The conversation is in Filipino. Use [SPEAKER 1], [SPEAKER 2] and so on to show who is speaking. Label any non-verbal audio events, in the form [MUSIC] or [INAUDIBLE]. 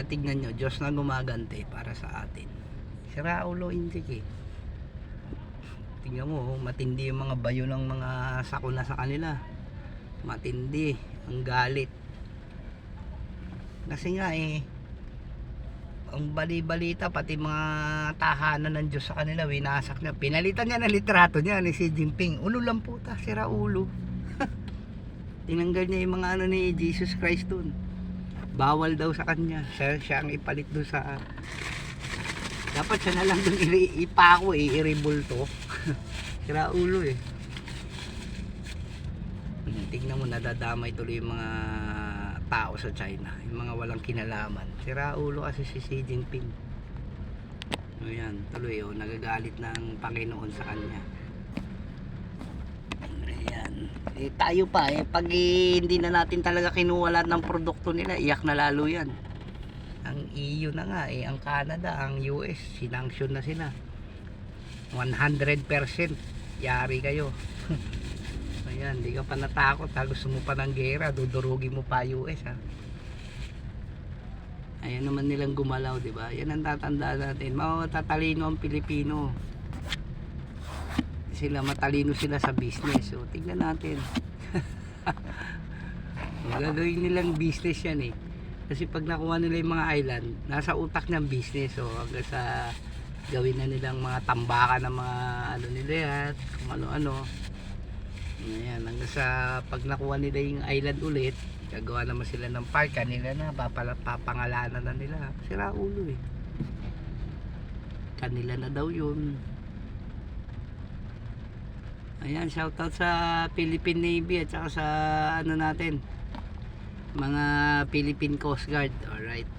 [SPEAKER 1] Kaya tignan nyo, Diyos na gumagante para sa atin. Si Raulo Indik eh. Tingnan mo, oh, matindi yung mga bayo ng mga sakuna sa kanila. Matindi, ang galit. Kasi nga eh, ang bali-balita, pati mga tahanan ng Diyos sa kanila, winasak niya. Pinalitan niya ng litrato niya ni Xi Jinping. Ulo lang puta, si Raulo. [LAUGHS] Tinanggal niya yung mga ano ni Jesus Christ dun. Bawal daw sa kanya. Siya, siya ang ipalit doon sa... Dapat siya na lang iri- ipako eh, iribulto. [LAUGHS] Sira ulo eh. Hmm, Tignan mo, nadadamay tuloy yung mga tao sa China. Yung mga walang kinalaman. Sira ulo kasi si Xi Jinping. Ayan, tuloy oh, nagagalit ng Panginoon sa kanya. Ayan. Eh, tayo pa eh, pag eh, hindi na natin talaga kinuha lahat ng produkto nila, iyak na lalo yan. Ang EU na nga eh, ang Canada, ang US, sinanction na sila. 100% yari kayo. [LAUGHS] Ayan, di ka pa natakot ha. Gusto mo pa ng gera, dudurugin mo pa US ha. Ayan naman nilang gumalaw, di ba? Yan ang tatandaan natin. Matatalino ang Pilipino. Sila matalino sila sa business. So, tignan natin. [LAUGHS] Magagawin nilang business yan eh. Kasi pag nakuha nila yung mga island, nasa utak ng business. So, hanggang sa gawin na nilang mga tambakan ng mga ano nila yan, kung ano-ano. Ayan, hanggang sa pag nakuha nila yung island ulit, gagawa naman sila ng park, kanila na, papala, papangalanan na nila. Sira ulo eh. Kanila na daw yun. Ayan, shoutout sa Philippine Navy at saka sa ano natin, mga Philippine Coast Guard. Alright.